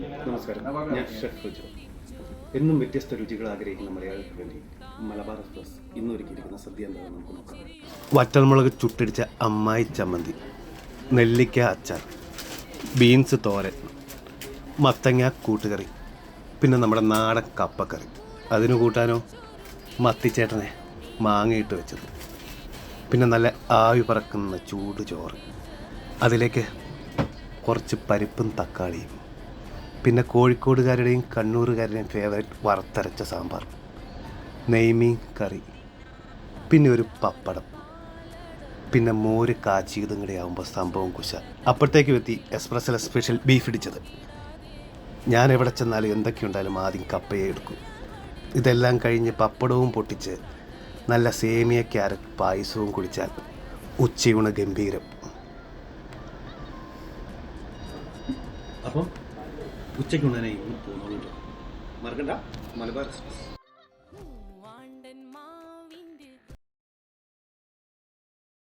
നമസ്കാരം. ഞാൻ ഷെഫ് എന്നും വ്യത്യസ്ത രുചികൾ ആഗ്രഹിക്കുന്ന മലയാളികൾക്ക് വേണ്ടി മലബാർ എക്സ്പ്രസ് ഇന്ന് ഒരുക്കിയിരിക്കുന്ന സദ്യ എന്താണെന്ന് നമുക്ക് നോക്കാം. വറ്റൽമുളക് ചുട്ടിടിച്ച അമ്മായി ചമ്മന്തി നെല്ലിക്ക അച്ചാർ ബീൻസ് തോരൻ മത്തങ്ങ കൂട്ടുകറി പിന്നെ നമ്മുടെ നാടൻ കപ്പക്കറി. അതിന് കൂട്ടാനോ? മത്തിച്ചേട്ടനെ മാങ്ങയിട്ട് വെച്ചത്. പിന്നെ നല്ല ആവി പറക്കുന്ന ചൂട് ചോറ്. അതിലേക്ക് കുറച്ച് പരിപ്പും തക്കാളിയും പിന്നെ കോഴിക്കോടുകാരുടെയും കണ്ണൂരുകാരുടെയും ഫേവറേറ്റ് വറുത്തരച്ച സാമ്പാർ. നെയ്മീൻ കറി. പിന്നെ ഒരു പപ്പടം. പിന്നെ മോര് കാച്ചിയതും കൂടെ ആകുമ്പോൾ സംഭവം കുശ. അപ്പോഴത്തേക്കും എത്തി എക്സ്പ്രസ്സിലെ സ്പെഷ്യൽ ബീഫ് ഇടിച്ചത്. ഞാൻ എവിടെ ചെന്നാലും എന്തൊക്കെയുണ്ടായാലും ആദ്യം കപ്പയെ എടുക്കും. ഇതെല്ലാം കഴിഞ്ഞ് പപ്പടവും പൊട്ടിച്ച് നല്ല സേമിയ ക്യാരറ്റ് പായസവും കുടിച്ചാൽ ഉച്ചയൂണ് ഗംഭീരം. അപ്പം ഉച്ചയ്ക്കുണ്ണനെ ഇന്ന് പോകുന്നുള്ളൂ മറക്കണ്ട. മലബാർ എക്സ്പ്രസ്.